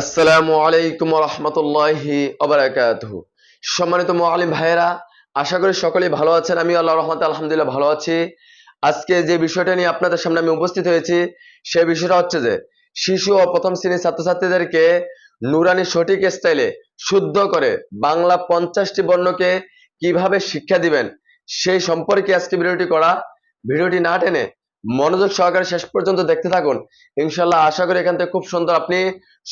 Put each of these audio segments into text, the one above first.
আসসালামু আলাইকুম রহমতুল্লাহি সম্মানিত মোয়ালিম আশা করি সকলেই ভালো আছেন। আমি আল্লাহ রহমত আলহামদুলিল্লাহ ভালো আছি। আজকে যে বিষয়টা নিয়ে আপনাদের সামনে আমি উপস্থিত হয়েছি বিষয়টা হচ্ছে যে, শিশু ও প্রথম শ্রেণির ছাত্রছাত্রীদেরকে নুরানি সঠিক স্টাইলে শুদ্ধ করে বাংলা পঞ্চাশটি বর্ণকে কীভাবে শিক্ষা দিবেন, সেই সম্পর্কে আজকে ভিডিওটি করা। ভিডিওটি না টেনে মনোযোগ সহকারে শেষ পর্যন্ত দেখতে থাকুন। ইনশাল্লাহ আশা করি এখান থেকে খুব সুন্দর আপনি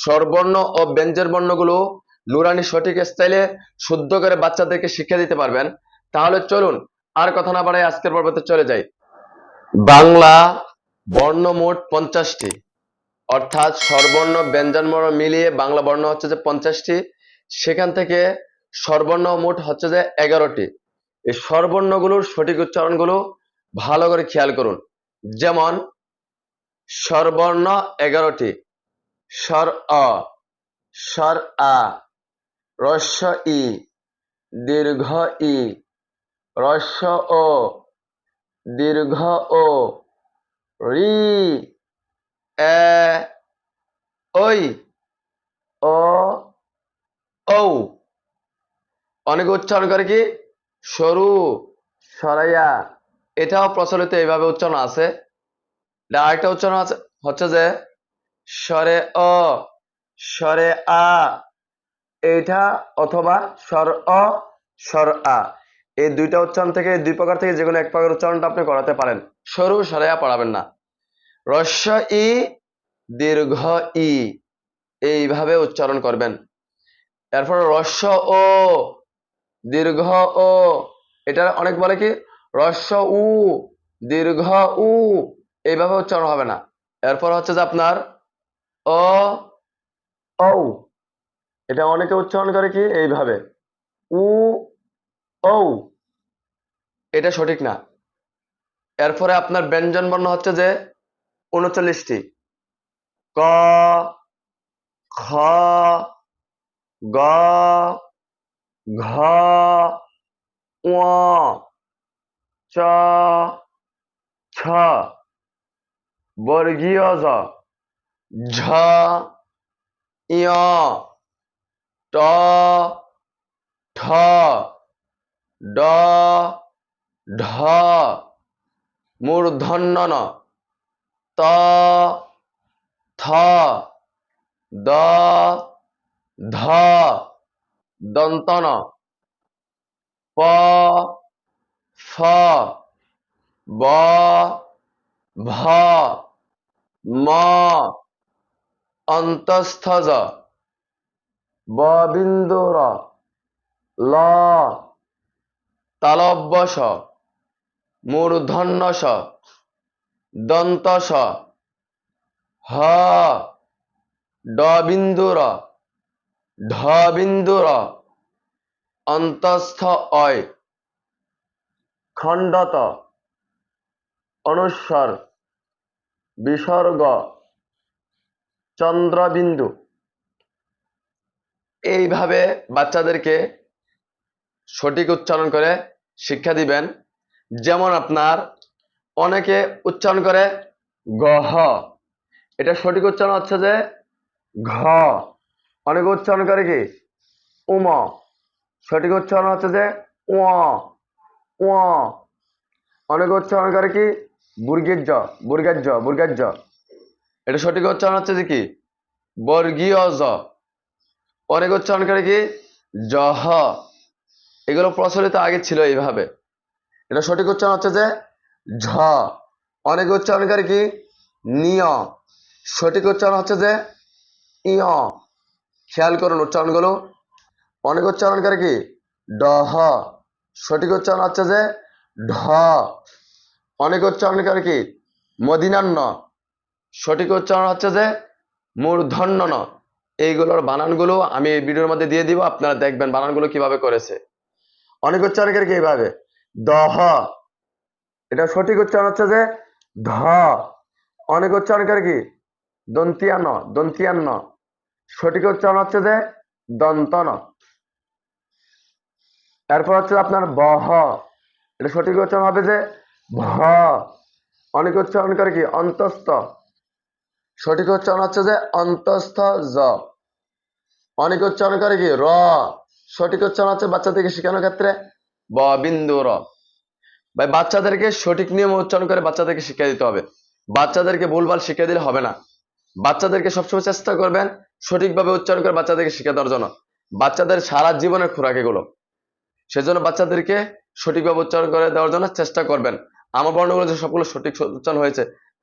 স্বরবর্ণ ও ব্যঞ্জন বর্ণগুলো নুরানি সঠিক স্টাইলে শুদ্ধ করে বাচ্চাদেরকে শিক্ষা দিতে পারবেন। তাহলে চলুন আর কথা না বাড়াই আজকের পর্বতে চলে যাই। বাংলা বর্ণ মোট পঞ্চাশটি। অর্থাৎ স্বরবর্ণ, ব্যঞ্জন বর্ণ মিলিয়ে বাংলা বর্ণ হচ্ছে যে পঞ্চাশটি। সেখান থেকে স্বরবর্ণ মোট হচ্ছে যে এগারোটি। এই স্বরবর্ণগুলোর সঠিক উচ্চারণগুলো ভালো করে খেয়াল করুন। যেমন, স্বরবর্ণ এগারোটি। স্বর অ, স্বর আ। রস্য ই, দীর্ঘ ই। রস্য ও, দীর্ঘ ও। রি, এ ওই ও, ঔ। অনেকে উচ্চারণ করে কি? সরু, সরাইয়া। এটাও প্রচলিত এইভাবে উচ্চারণ আছে। আরেকটা উচ্চারণ আছে, হচ্ছে যে, স্বরে অ, স্বরে আ, এইটা অথবা স্বর অ, স্বর আ। এই দুইটা উচ্চারণ থেকে দুই প্রকার থেকে যে কোনো এক প্রকার উচ্চারণটা আপনি করাতে পারেন। সরু সরেয়া পড়াবেন না। রস্য ই, দীর্ঘ ই, এইভাবে উচ্চারণ করবেন। এরপর রস্য ও, দীর্ঘ ও, এটা অনেক বলে কি? রস্য উ, দীর্ঘ উ, এইভাবে উচ্চারণ হবে না। এরপর হচ্ছে যে আপনার অ এটা অনেকে উচ্চারণ করে কি? এইভাবে। উ, ঔ। এটা সঠিক না। এরপরে আপনার ব্যঞ্জন বর্ণ হচ্ছে যে উনচল্লিশটি। ক, খ, গ, ঘ চ, ছ। বর্গীয় জ। ঝ ইয় ট, ঠ। ড, ঢ। মূর্ধন্য ত, থ। দ, ধ। দন্তন। প ব ভ ম অন্তস্থজ। ববিন্দুর ল তালব্যস। মূর্ধন্যস। দন্তস। হ ডবিন্দুর ঢবিন্দুর অন্তস্থ অয়। খণ্ডত অনুস্বর বিসর্গ চন্দ্রবিন্দু। এইভাবে বাচ্চাদেরকে সঠিক উচ্চারণ করে শিক্ষা দিবেন। যেমন আপনার, অনেকে উচ্চারণ করে গহ। এটা সঠিক উচ্চারণ হচ্ছে যে ঘ। অনেকে উচ্চারণ করে কি? উম। সঠিক উচ্চারণ হচ্ছে যে উ উ অনেকে উচ্চারণ করে কি? বুর্গেজ বুর্গাজ্য বুর্গাজ্য। এটা সঠিক উচ্চারণ হচ্ছে যে কি? বর্গীয় জ অনেক উচ্চারণ করে কি? জহ এগুলো প্রচলিত আগে ছিল এইভাবে। এটা সঠিক উচ্চারণ হচ্ছে যে ঝ। অনেক উচ্চারণ করে কি? নিয়। সঠিক উচ্চারণ হচ্ছে যে ইয়। খেয়াল করুন উচ্চারণগুলো অনেক উচ্চারণ করে কি? ডহ। সঠিক উচ্চারণ হচ্ছে যে ঢ। অনেক উচ্চারণ করে কি? মদিনান্ন। সঠিক উচ্চারণ হচ্ছে যে মূর্ধন্য এইগুলোর বানানগুলো আমি এই ভিডিওর মধ্যে দিয়ে দিব, আপনারা দেখবেন বানানগুলো কীভাবে করেছে। অনেক উচ্চারণ করে কি এইভাবে? দহ। এটা সঠিক উচ্চারণ হচ্ছে যে ধ। অনেক উচ্চারণ করে কি? দন্তিয়ান্ন দন্তিয়ান্ন। সঠিক উচ্চারণ হচ্ছে যে দন্তন। এরপর হচ্ছে আপনার বহ। এটা সঠিক উচ্চারণ হবে যে ভ। অনেক উচ্চারণ করে কি? অন্তস্থ। সঠিক উচ্চারণ হচ্ছে যে অন্তস্থ জ অনেক উচ্চারণ করে কি? র। সঠিক উচ্চারণ হচ্ছে বাচ্চাদেরকে শেখানোর ক্ষেত্রে ব, বিন্দু, র। ভাই, বাচ্চাদেরকে সঠিক নিয়ম উচ্চারণ করে বাচ্চাদেরকে শিক্ষা দিতে হবে। বাচ্চাদেরকে ভুলভাল শিক্ষা দিলে হবে না। বাচ্চাদেরকে সবসময় চেষ্টা করবেন সঠিকভাবে উচ্চারণ করে বাচ্চাদেরকে শিক্ষা দেওয়ার জন্য। বাচ্চাদের সারা জীবনের খোরাক এগুলো। সেজন্য বাচ্চাদেরকে সঠিকভাবে উচ্চারণ করে দেওয়ার জন্য চেষ্টা করবেন। আমার বর্ণগুলো যে সবগুলো সঠিক উচ্চারণ হয়েছে,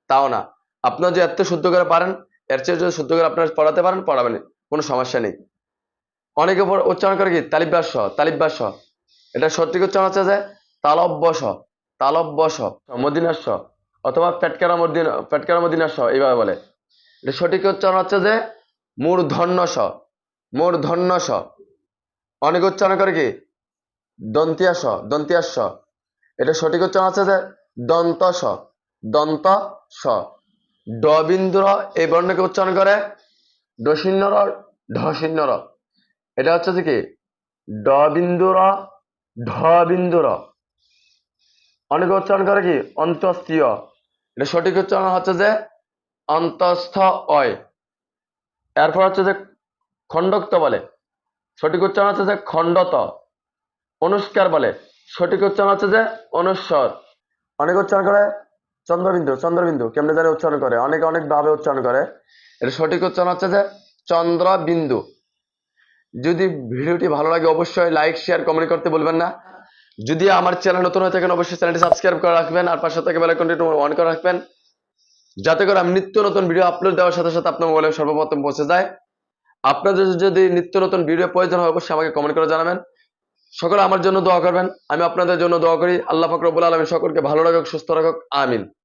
তাও না। আপনার যে এত শুদ্ধ করে পারেন, এর চেয়ে যদি শুদ্ধ করে আপনার পড়াতে পারেন, পড়াবেন কোনো সমস্যা নেই। অনেকে উচ্চারণ করে কি? তালিব্যাস তালিব্যাস এটা সঠিক উচ্চারণ হচ্ছে যে তালব্যস তালব্যস মদিনাস অথবা পেটকারা মদিনা পেটকারা মদিনাস এইভাবে বলে। এটা সঠিক উচ্চারণ হচ্ছে যে মূর্ধন্য স মূর্ধন্য স অনেক উচ্চারণ করে কি? দন্তিয়াস দন্তিয়াস। এটা সঠিক উচ্চারণ হচ্ছে যে দন্ত স দন্ত স ড বিন্দুর এই বর্ণকে উচ্চারণ করে ডশিন্নর ঢশিন্নর। এটা হচ্ছে যে কি? ড বিন্দুর, ঢ বিন্দুর। অনেকে উচ্চারণ করে কি? অন্তস্তীয় এটা সঠিক উচ্চারণ হচ্ছে যে অন্তস্থ অয়। এরপর হচ্ছে যে খণ্ডক্ত বলে। সঠিক উচ্চারণ হচ্ছে যে খণ্ডত। অনুষ্কার বলে? সঠিক উচ্চারণ হচ্ছে যে অনুস্বর অনেক উচ্চারণ করে চন্দ্রবিন্দু চন্দ্রবিন্দু। কেমনে জানে উচ্চারণ করে? অনেকে অনেক ভাবে উচ্চারণ করে। এটা সঠিক উচ্চারণ হচ্ছে যে চন্দ্রবিন্দু। যদি ভিডিওটি ভালো লাগে অবশ্যই লাইক, শেয়ার, কমেন্ট করতে বলবেন না। যদি আমার চ্যানেল নতুন হয়ে থাকেন, অবশ্যই চ্যানেলটি সাবস্ক্রাইব করে রাখবেন আর পাশে থেকে বেল আইকনটি অন করে রাখবেন। যাতে করে আমি নিত্য নতুন ভিডিও আপলোড দেওয়ার সাথে সাথে আপনার মোবাইলে সর্বপ্রথম পৌঁছে যায়। আপনাদের যদি নিত্য নতুন ভিডিও প্রয়োজন হয়, অবশ্যই আমাকে কমেন্ট করে জানাবেন। সকলে আমার জন্য দোয়া করবেন, আমি আপনাদের জন্য দোয়া করি। আল্লাহ ফাকরবুল আলমী সকলকে ভালো রাখুক, সুস্থ রাখুক, আমিন।